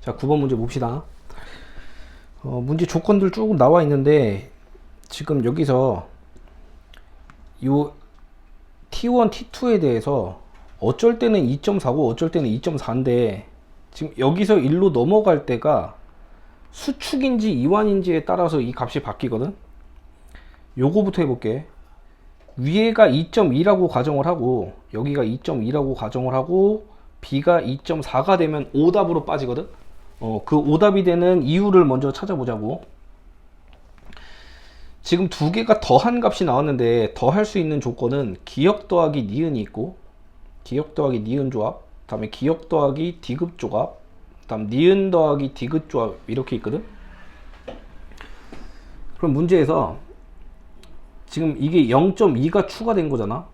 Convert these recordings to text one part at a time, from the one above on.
자, 9번 문제 봅시다. 어, 문제 조건들 쭉 나와 있는데 지금 여기서 요 T1, T2에 대해서 어쩔 때는 2.4고 어쩔 때는 2.4인데 지금 여기서 1로 넘어갈 때가 수축인지 이완인지에 따라서 이 값이 바뀌거든. 요거부터 해볼게. 위에가 2.2라고 가정을 하고 여기가 2.2라고 가정을 하고 b가 2.4가 되면 오답으로 빠지거든. 어, 그 오답이 되는 이유를 먼저 찾아보자고. 지금 두 개가 더한 값이 나왔는데 더할 수 있는 조건은 기억 더하기 니은이 있고 기억 더하기 니은 조합, 다음에 기억 더하기 디귿 조합, 다음 니은 더하기 디귿 조합 이렇게 있거든. 그럼 문제에서 지금 이게 0.2가 추가된 거잖아.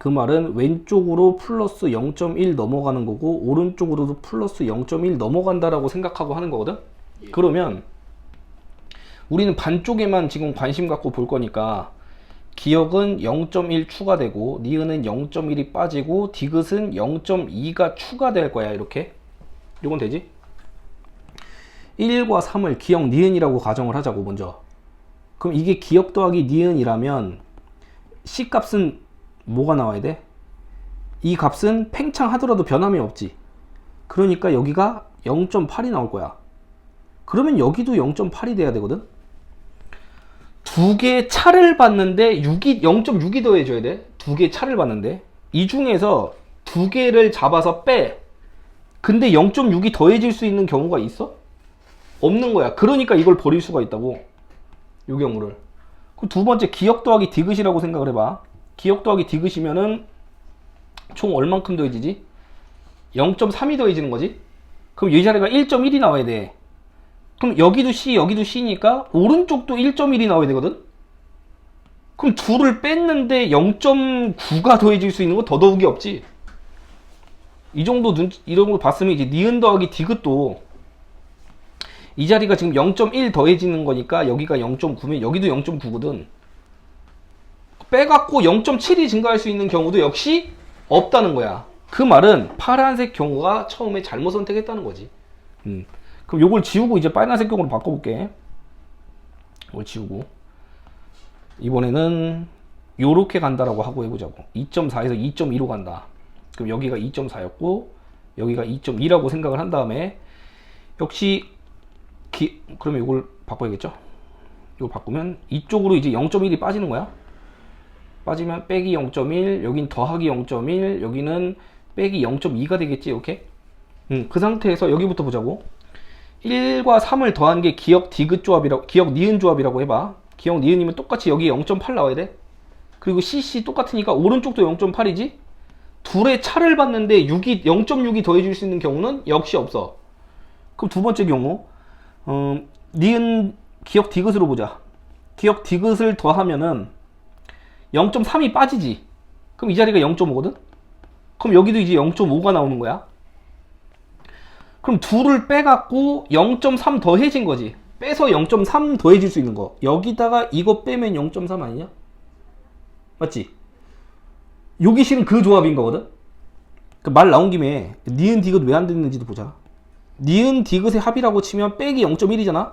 그 말은 왼쪽으로 플러스 0.1 넘어가는 거고 오른쪽으로도 플러스 0.1 넘어간다라고 생각하고 하는 거거든. 그러면 우리는 반쪽에만 지금 관심 갖고 볼 거니까 기억은 0.1 추가되고 니은은 0.1이 빠지고 디귿은 0.2가 추가될 거야 이렇게 이건 되지? 1과 3을 기억 니은이라고 가정을 하자고 먼저 그럼 이게 기억 더하기 니은이라면 C 값은 뭐가 나와야 돼? 이 값은 팽창하더라도 변함이 없지 그러니까 여기가 0.8이 나올 거야 그러면 여기도 0.8이 돼야 되거든 두 개의 차를 봤는데 6이 0.6이 더해줘야 돼. 두 개의 차를 봤는데 이 중에서 두 개를 잡아서 빼. 근데 0.6이 더해질 수 있는 경우가 있어? 없는 거야. 그러니까 이걸 버릴 수가 있다고. 이 경우를. 그 두 번째 기억 더하기 디귿이라고 생각을 해봐. 기억 더하기 디귿이면은 총 얼만큼 더해지지? 0.3이 더해지는 거지? 그럼 이 자리가 1.1이 나와야 돼. 그럼 여기도 C, 여기도 C니까 오른쪽도 1.1이 나와야 되거든? 그럼 둘을 뺐는데 0.9가 더해질 수 있는 건 더더욱이 없지. 이 정도 눈, 이런 걸 봤으면 이제 니은 더하기 디귿도 이 자리가 지금 0.1 더해지는 거니까 여기가 0.9면 여기도 0.9거든. 빼갖고 0.7이 증가할 수 있는 경우도 역시 없다는 거야. 그 말은 파란색 경우가 처음에 잘못 선택했다는 거지. 음. 그럼 요걸 지우고 이제 빨간색 경으로 바꿔볼게. 이걸 지우고. 이번에는 요렇게 간다라고 하고 해보자고. 2.4에서 2.2로 간다. 그럼 여기가 2.4였고, 여기가 2.2라고 생각을 한 다음에, 역시, 기, 그러면 이걸 바꿔야겠죠? 이걸 바꾸면, 이쪽으로 이제 0.1이 빠지는 거야. 빠지면 빼기 0.1, 여긴 더하기 0.1, 여기는 빼기 0.2가 되겠지, 이렇게? 음, 그 상태에서 여기부터 보자고. 1과 3을 더한 게 기억 디귿 조합이라고 기억 니은 조합이라고 해봐. 기억 니은이면 똑같이 여기 0.8 나와야 돼. 그리고 CC 똑같으니까 오른쪽도 0.8이지? 둘의 차를 봤는데 6이 0.6이 더해질 수 있는 경우는 역시 없어. 그럼 두 번째 경우 어, 니은 기억 디귿으로 보자. 기억 디귿을 더하면은 0.3이 빠지지 그럼 이 자리가 0.5거든 그럼 여기도 이제 0.5가 나오는 거야 그럼 둘을 빼갖고 0.3 더해진 거지. 빼서 0.3 더해질 수 있는 거. 여기다가 이거 빼면 0.3 아니냐? 맞지? 여기 실은 그 조합인 거거든? 그 말 나온 김에 니은 디귿 왜 안 됐는지도 보자. 니은 디귿의 합이라고 치면 빼기 0.1이잖아?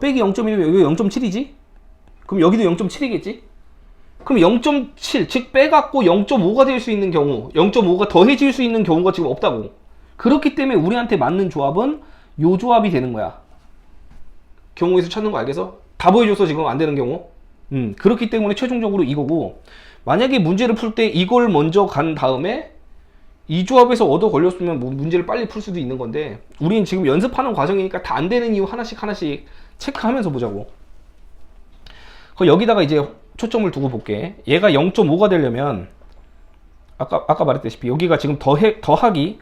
빼기 0.1이면 여기 0.7이지? 그럼 여기도 0.7이겠지? 그럼 0.7, 즉 빼갖고 0.5가 될 수 있는 경우, 0.5가 더해질 수 있는 경우가 지금 없다고. 그렇기 때문에 우리한테 맞는 조합은 요 조합이 되는 거야. 경우에서 찾는 거 알겠어? 다 보여줘서 지금 안 되는 경우. 음, 그렇기 때문에 최종적으로 이거고, 만약에 문제를 풀 때 이걸 먼저 간 다음에 이 조합에서 얻어 걸렸으면 뭐 문제를 빨리 풀 수도 있는 건데, 우리는 지금 연습하는 과정이니까 다 안 되는 이유 하나씩 하나씩 체크하면서 보자고. 그 여기다가 이제 초점을 두고 볼게. 얘가 0.5가 되려면, 아까, 아까 말했다시피 여기가 지금 더해, 더하기,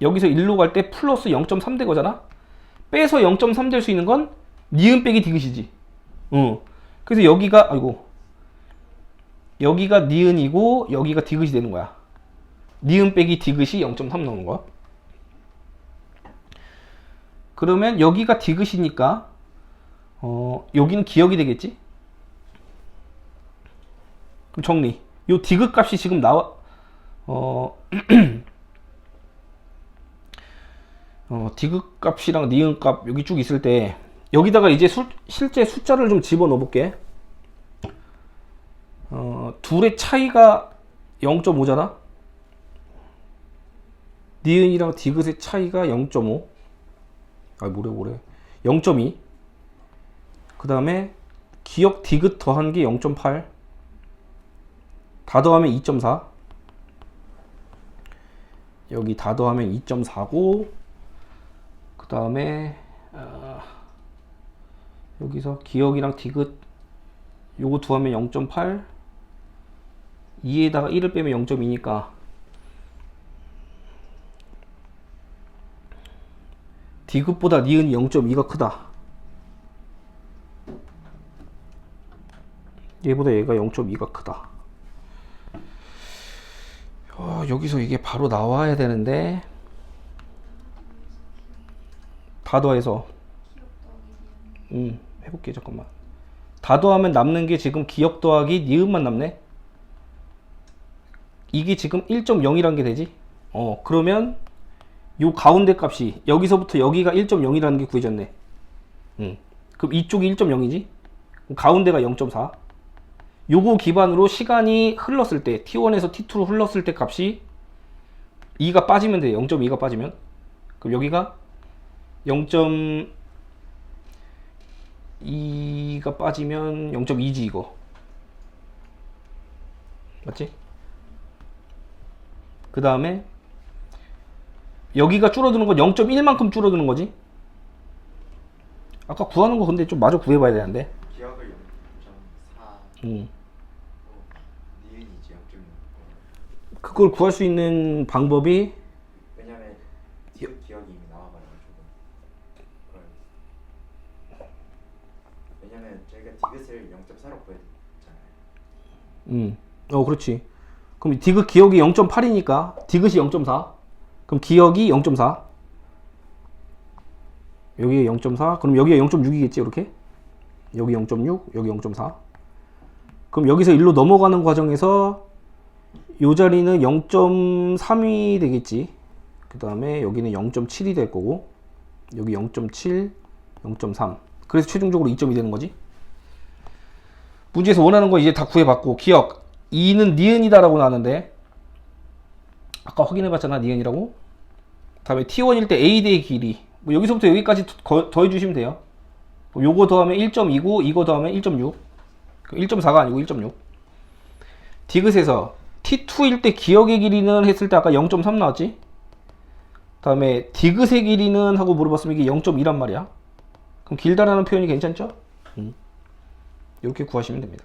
여기서 1로 갈 때 플러스 0.3 되 거잖아? 빼서 0.3 될 수 있는 건 니은 빼기 디귿이지. 어. 그래서 여기가, 아이고. 여기가 니은이고, 여기가 디귿이 되는 거야. 니은 빼기 디귿이 0.3 나오는 거야. 그러면 여기가 디귿이니까, 어, 여기는 기억이 되겠지? 그럼 정리. 요 디귿 값이 지금 나와, 어, 어, 디귿 값이랑 니은 값 여기 쭉 있을 때 여기다가 이제 수- 실제 숫자를 좀 집어 넣어 볼게. 어, 둘의 차이가 0.5잖아. 니은이랑 디귿의 차이가 0.5. 아, 뭐래 뭐래. 0.2. 그 다음에 기억 디귿 더한 게 0.8. 다 더하면 2.4. 여기 다 더하면 2.4고 그 다음에 어, 여기서 기억이랑 디귿 요거 두 하면 0.8 2에다가 1을 빼면 0.2니까. 디귿보다 니은이 0.2가 크다. 얘보다 얘가 0.2가 크다 어, 여기서 이게 바로 나와야 되는데. 다 더해서. 음 해볼게 잠깐만. 다 더하면 남는 게 지금 기억 더하기 니은만 남네? 이게 지금 1.0이란 게 되지? 어 그러면 요 가운데 값이 여기서부터 여기가 1.0이라는 게 구해졌네. 음 그럼 이쪽이 1.0이지? 가운데가 0.4 요거 기반으로 시간이 흘렀을 때 T1에서 T2로 흘렀을 때 값이 2가 빠지면 돼요. 0.2가 빠지면. 그럼 여기가 0.2가 빠지면 0.2지 이거. 맞지? 그 다음에 여기가 줄어드는 건 0.1만큼 줄어드는 거지? 아까 구하는 거 근데 좀 마저 구해봐야 되는데. 기억을 0.4 음. 니은이지 0.6 그걸 구할 수 있는 방법이 왜냐면 디귿 기억이 이미 나와버려가지고 그걸 왜냐면 저희가 디귿을 0.4로 구했잖아요 음. 어, 그렇지. 그럼 디귿 기억이 0.8이니까 디귿이 0.4. 그럼 기억이 0.4. 여기에 0.4. 그럼 여기에 0.6이겠지, 이렇게? 여기 0.6, 여기 0.4. 그럼 여기서 일로 넘어가는 과정에서 요 자리는 0.3이 되겠지. 그 다음에 여기는 0.7이 될 거고, 여기 0.7, 0.3. 그래서 최종적으로 2점이 되는 거지. 문제에서 원하는 거 이제 다 구해봤고 기억 2는 니은이다라고 나왔는데 아까 확인해봤잖아 니은이라고 다음에 T1일 때 A 대의 길이 뭐 여기서부터 여기까지 더, 더해주시면 돼요 그럼 요거 더하면 1.2고 이거 더하면 1.6 1.4가 아니고 1.6 디귿에서 T2일 때 기억의 길이는 했을 때 아까 0.3 나왔지 다음에 디귿의 길이는 하고 물어봤으면 이게 0.2란 말이야 그럼 길다라는 표현이 괜찮죠? 이렇게 구하시면 됩니다.